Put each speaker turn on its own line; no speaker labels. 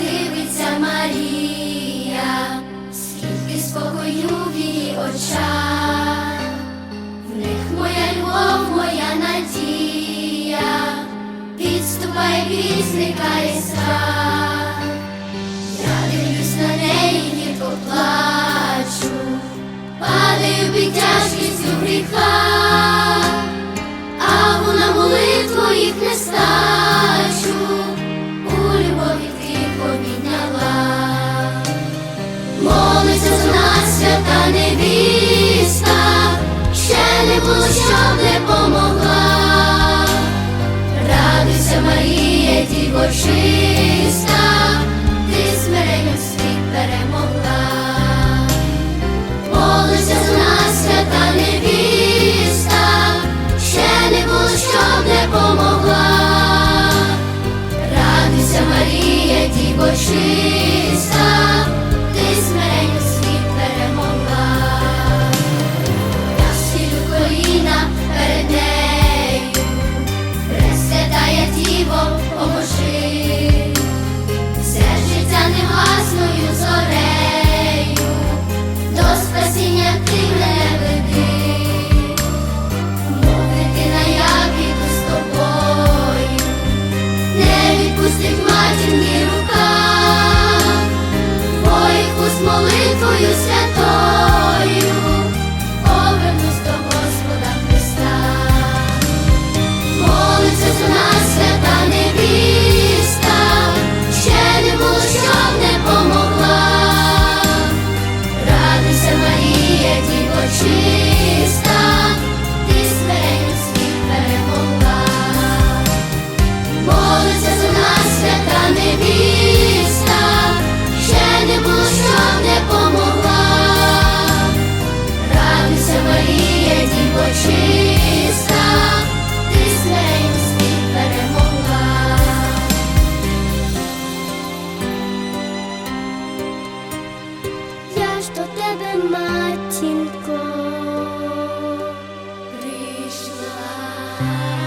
дивиться Марія, скільки спокою в її очах, в них моя любов, моя надія, підступає біль, зникає страх. Я дивлюсь на неї, гірко плачу, падаю під тяжкістю гріха, а вона молитву їх не стачу, Марія, Bye.